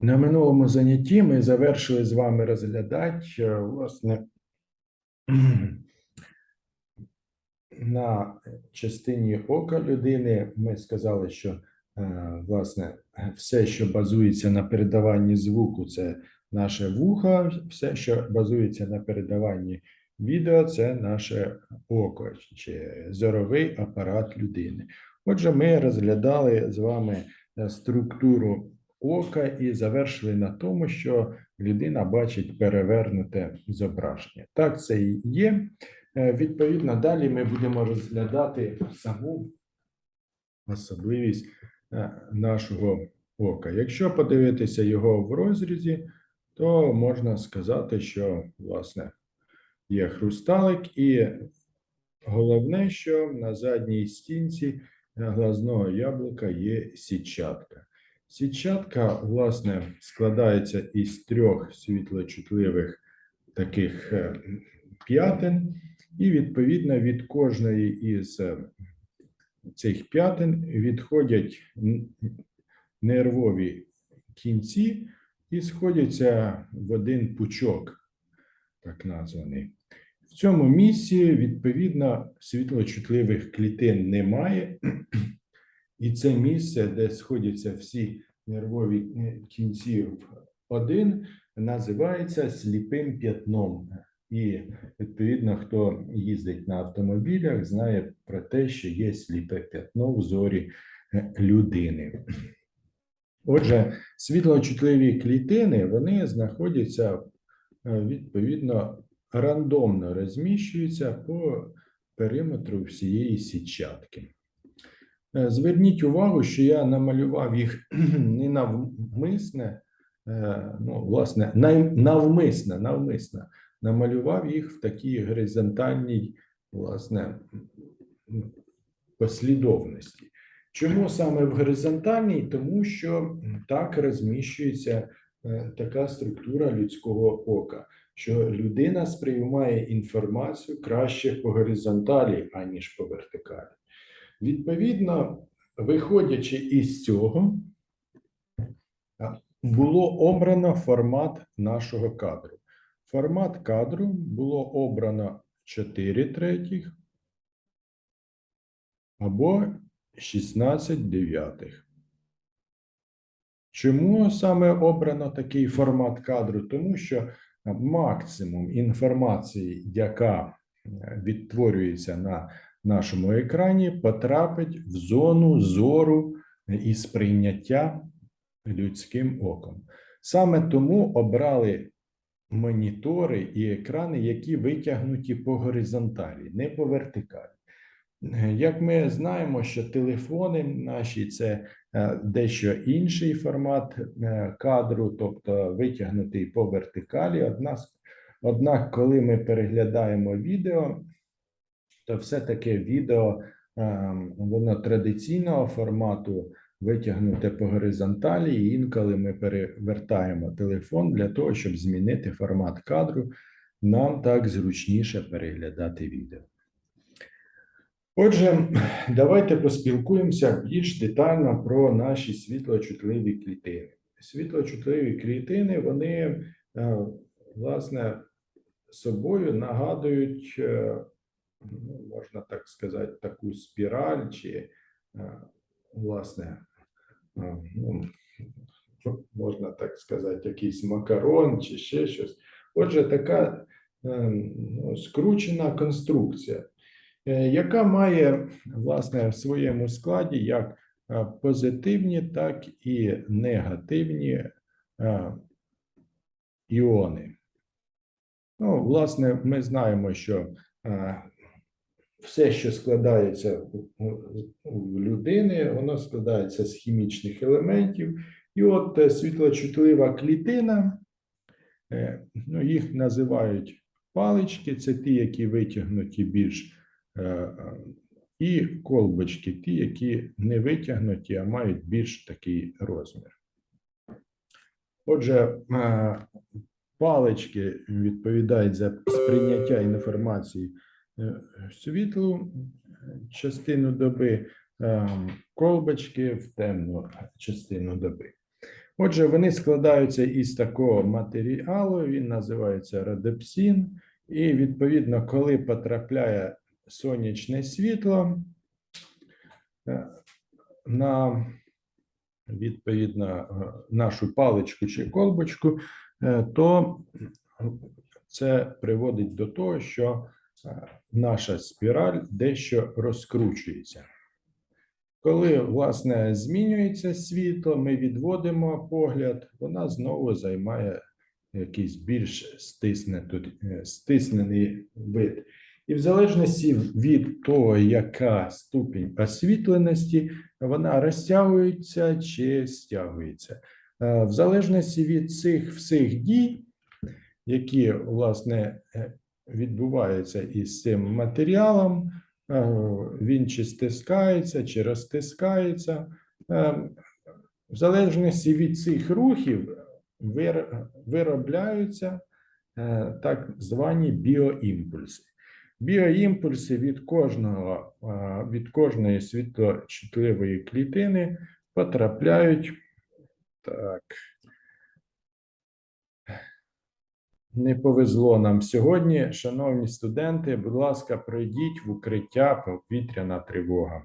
На минулому занятті ми завершили з вами розглядати, е, власне, на частині ока людини. Ми сказали, що е, власне все, що базується на передаванні звуку, це наше вухо, все, що базується на передаванні відео, це наше око чи зоровий апарат людини. Отже, ми розглядали з вами е, структуру ока і завершили на тому, що людина бачить перевернуте зображення. Так, це і є. Е, Відповідно, далі ми будемо розглядати саму особливість е, нашого ока. Якщо подивитися його в розрізі, то можна сказати, що власне є хрусталик, і головне, що на задній стінці глазного яблука є сітчатка. Сітчатка, власне, складається із трьох світлочутливих таких е, п'ятин, і відповідно від кожної із е, цих п'ятин відходять нервові кінці і сходяться в один пучок, так названий. В цьому місці, відповідно, світлочутливих клітин немає, і це місце, де сходяться всі нервові е, кінці один, називається сліпим п'ятном. І відповідно, хто їздить на автомобілях, знає про те, що є сліпе п'ятно в зорі е, людини. Отже, світлочутливі клітини вони знаходяться е, відповідно рандомно розміщуються по периметру всієї сітчатки. Е, Зверніть увагу, що я намалював їх не навмисне, е, ну, власне, навмисне, навмисне намалював їх в такій горизонтальній, власне, послідовності. Чому саме в горизонтальній? Тому що так розміщується е, така структура людського ока, що людина сприймає інформацію краще по горизонталі, аніж по вертикалі. Відповідно, виходячи із цього, було обрано формат нашого кадру. Формат кадру було обрано 4 третіх або 16 дев'ятих. Чому саме обрано такий формат кадру? Тому що максимум інформації, яка відтворюється на нашому екрані, потрапить в зону зору і сприйняття людським оком. Саме тому обрали монітори і екрани, які витягнуті по горизонталі, не по вертикалі. Як ми знаємо, що телефони наші це е, дещо інший формат е, кадру, тобто витягнутий по вертикалі. Однак, коли ми переглядаємо відео, то все-таки відео е, воно традиційного формату витягнуте по горизонталі, і інколи ми перевертаємо телефон для того, щоб змінити формат кадру. Нам так зручніше переглядати відео. Отже, давайте поспілкуємося більш детально про наші світлочутливі клітини. Світлочутливі клітини, вони, е, власне, собою нагадують, е, ну, можна так сказати, таку спіраль, чи, власне, ну, можна так сказати, якийсь макарон чи ще щось. Отже, така ну, скручена конструкція е, яка має власне в своєму складі як позитивні, так і негативні іони. Ну, власне, ми знаємо, що все, що складається у людини, воно складається з хімічних елементів. І от е, світлочутлива клітина, е, ну, їх називають палички, це ті, які витягнуті більш Е, і колбочки, ті, які не витягнуті, а мають більш такий розмір. Отже, палички відповідають за сприйняття інформації в світлу частину доби, е, колбочки в темну частину доби. Отже, вони складаються із такого матеріалу, він називається радепсин, і відповідно, коли потрапляє сонячне світло е, на відповідно е, нашу паличку чи колбочку, е, то це приводить до того, що е, наша спіраль дещо розкручується. Коли, власне, змінюється світло, ми відводимо погляд, вона знову займає якийсь більш стиснений, стиснений вид. І в залежності від того, яка ступінь освітленості, вона розтягується чи стягується. Е, В залежності від цих всіх дій, які, власне, відбуваються із цим матеріалом, е, він чи стискається, чи розтискається. Е, В залежності від цих рухів виробляються е, так звані біоімпульси. Біоімпульси від кожного від кожної світлочутливої клітини потрапляють так. Не повезло нам сьогодні. Шановні студенти, будь ласка, пройдіть в укриття повітряна тривога.